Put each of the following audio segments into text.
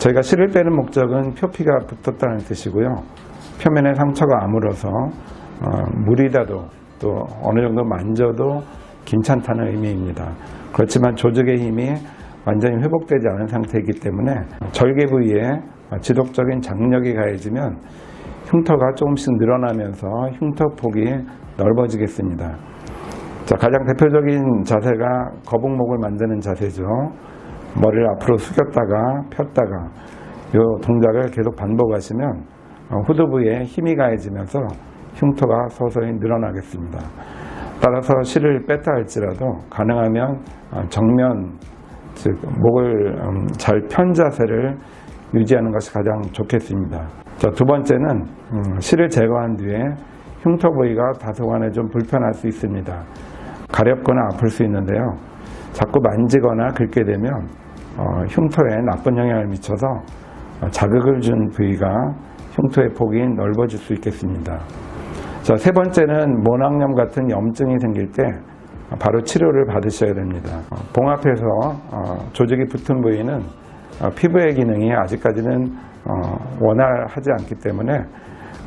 저희가 실을 빼는 목적은 표피가 붙었다는 뜻이고요. 표면에 상처가 아물어서 어, 물이라도 또 어느 정도 만져도 괜찮다는 의미입니다. 그렇지만 조직의 힘이 완전히 회복되지 않은 상태이기 때문에 절개 부위에 지속적인 장력이 가해지면 흉터가 조금씩 늘어나면서 흉터 폭이 넓어지겠습니다. 자, 가장 대표적인 자세가 거북목을 만드는 자세죠. 머리를 앞으로 숙였다가 폈다가 이 동작을 계속 반복하시면 어, 후두 부위에 힘이 가해지면서 흉터가 서서히 늘어나겠습니다. 따라서 실을 뺐다 할지라도 가능하면 어, 정면 즉 목을 음, 잘편 자세를 유지하는 것이 가장 좋겠습니다. 자, 두 번째는 음, 실을 제거한 뒤에 흉터 부위가 다소간에 좀 불편할 수 있습니다. 가렵거나 아플 수 있는데요. 자꾸 만지거나 긁게 되면 어, 흉터에 나쁜 영향을 미쳐서 어, 자극을 준 부위가 흉터의 폭이 넓어질 수 있겠습니다. 자, 세 번째는 모낭염 같은 염증이 생길 때 바로 치료를 받으셔야 됩니다. 어, 봉합해서 어, 조직이 붙은 부위는 어, 피부의 기능이 아직까지는 어, 원활하지 않기 때문에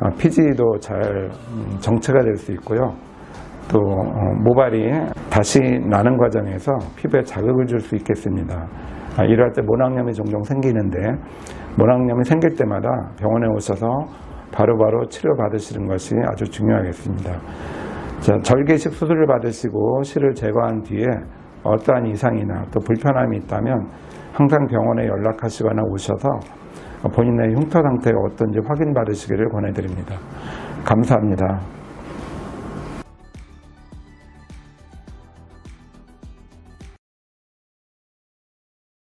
어, 피지도 잘 음, 정체가 될 수 있고요. 또 어, 모발이 다시 나는 과정에서 피부에 자극을 줄 수 있겠습니다. 아, 이럴 때 모낭염이 종종 생기는데 모낭염이 생길 때마다 병원에 오셔서 바로 바로 치료 받으시는 것이 아주 중요하겠습니다. 자, 절개식 수술을 받으시고 실을 제거한 뒤에 어떠한 이상이나 또 불편함이 있다면 항상 병원에 연락하시거나 오셔서 본인의 흉터 상태가 어떤지 확인 받으시기를 권해드립니다. 감사합니다.